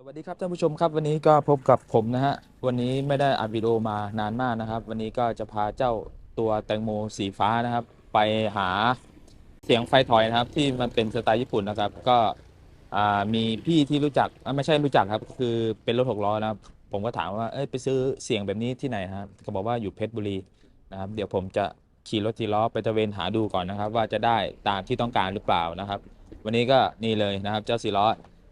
สวัสดีครับท่านผู้ชมครับวันนี้ก็พบกับผมนะฮะวันนี้ไม่ได้อัดวิดีโอมานานมากนะครับ วันนี้ก็จะพาเจ้าตัวแตงโมสีฟ้านะครับ ไปหาเสียงไฟถอยนะครับ ที่มันเป็นสไตล์ญี่ปุ่นนะครับ ก็มีพี่ที่รู้จักไม่ใช่รู้จักครับ คือเป็นรถหกล้อนะครับผมก็ถามว่าเอ้ยไปซื้อเสียงแบบนี้ที่ไหนครับก็บอกว่าอยู่เพชรบุรีนะครับ เดี๋ยวผมจะขี่รถทีล้อไปตะเวนหาดูก่อนนะครับ ว่าจะได้ตามที่ต้องการหรือเปล่านะครับ วันนี้ก็นี่เลยนะครับ เจ้าสีล้อ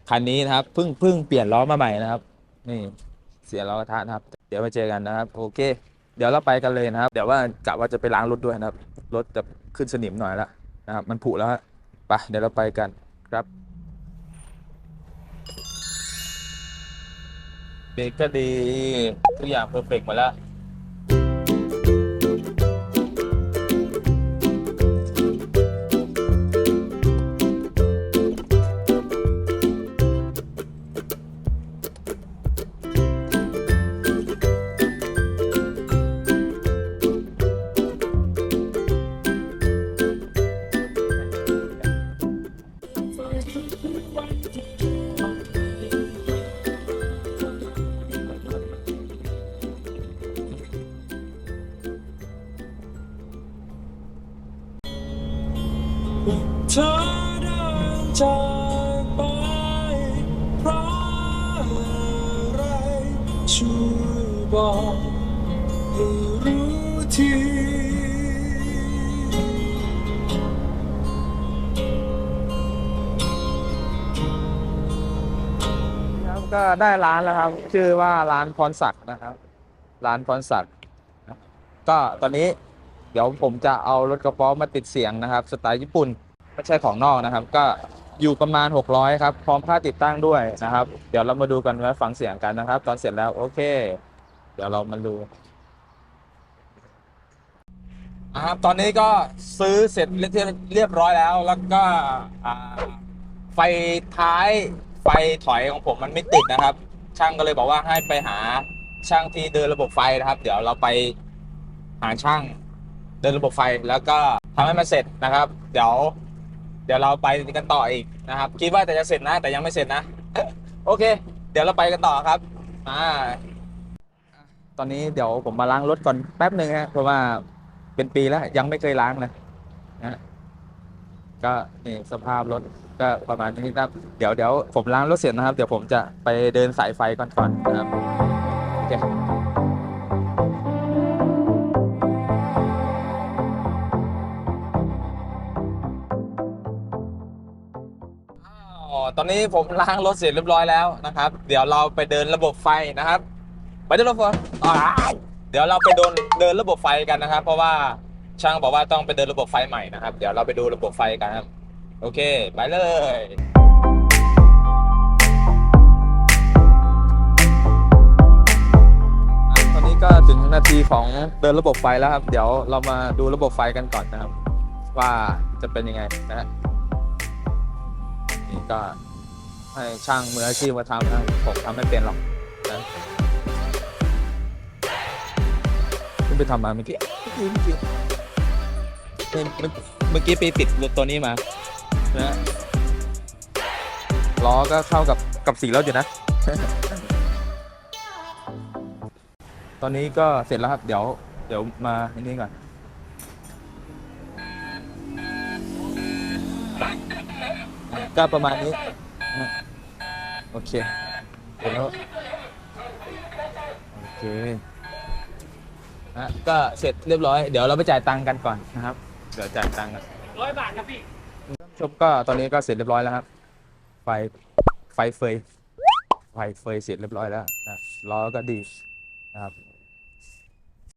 คันนี้นะครับเพิ่งเพิ่งเปลี่ยนล้อมาใหม่นะครับ นี่เสียล้อกระทะนะครับ เดี๋ยวมาเจอกันนะครับ โอเค เดี๋ยวเราไปกันเลยนะครับ เดี๋ยวว่ากะว่าจะไปล้างรถด้วยนะครับรถจะขึ้นสนิมหน่อยล้วนะครับ มันผุแล้วฮะไปเดี๋ยวเราไปกันครับเบรกก็ดีทุกอย่างเพอร์เฟกหมดแล้ว เธอเดินจากไปเพราะอะไรช่วยบอกให้รู้ทีครับก็ได้ร้านแล้วครับ ชื่อว่าร้านพรศักดิ์นะครับ ร้านพรศักดิ์ก็ตอนนี้ เดี๋ยวผมจะเอารถกระป๋อมาติดเสียงนะครับ สไตล์ญี่ปุ่นไม่ใช่ของนอกนะครับ ก็อยู่ประมาณ 600 ครับ พร้อมค่าติดตั้งด้วยนะครับ เดี๋ยวเรามาดูกันว่าฟังเสียงกันนะครับ ตอนเสร็จแล้วโอเค เดี๋ยวเรามาดูอ่าครับตอนนี้ก็ซื้อเสร็จเรียบร้อยแล้ว แล้วก็ไฟท้ายไฟถอยของผมมันไม่ติดนะครับ ช่างก็เลยบอกว่าให้ไปหาช่างที่เดินระบบไฟนะครับ เดี๋ยวเราไปหาช่าง เดินระบบไฟแล้วก็ทำให้มันเสร็จนะครับ เดี๋ยว เดี๋ยวเราไปกันต่ออีกนะครับ คิดว่าแต่จะเสร็จนะ แต่ยังไม่เสร็จนะ โอเค เดี๋ยวเราไปกันต่อครับอ่าตอนนี้เดี๋ยวผมมาล้างรถก่อนแป๊บหนึ่งฮะเพราะว่าเป็นปีแล้วยังไม่เคยล้างเลยนะก็นี่สภาพรถก็ประมาณนี้นะครับเดี๋ยวเดี๋ยวผมล้างรถเสร็จนะครับ เดี๋ยวผมจะไปเดินสายไฟก่อนก่อนนะครับโอเค ตอนนี้ผมล้างรถเสร็จเรียบร้อยแล้วนะครับ เดี๋ยวเราไปเดินระบบไฟนะครับ ไปเดินระบบไฟเดี๋ยวเราไปเดินเดินระบบไฟกันนะครับ เพราะว่าช่างบอกว่าต้องไปเดินระบบไฟใหม่นะครับ เดี๋ยวเราไปดูระบบไฟกันครับ โอเค ไปเลยตอนนี้ก็ถึงนาทีของเดินระบบไฟแล้วครับ เดี๋ยวเรามาดูระบบไฟกันก่อนนะครับ ว่าจะเป็นยังไงนะฮะ นี่ก็ให้ช่างมืออาชีพมาทำนะผมทำไม่เป็นหรอกนะเพิ่งไปทำมาเมื่อกี้เมื่อกี้เมื่อกี้เมื่อกี้ไปติดรถตัวนี้มานะล้อก็เข้ากับกับสีรถอยู่นะ ตอนนี้ก็เสร็จแล้วครับ เดี๋ยว เดี๋ยวมาอันนี้ก่อน ก็ประมาณนี้นะโอเคเดี๋ยวโอเคนะก็เสร็จเรียบร้อย เดี๋ยวเราไปจ่ายตังค์กันก่อนนะครับ เดี๋ยวจ่ายตังค์กันร้อยบาทครับพี่ชมก็ตอนนี้ก็เสร็จเรียบร้อยแล้วครับ ไฟไฟเฟยไฟเฟยเสร็จเรียบร้อยแล้วนะล้อก็ดีนะครับ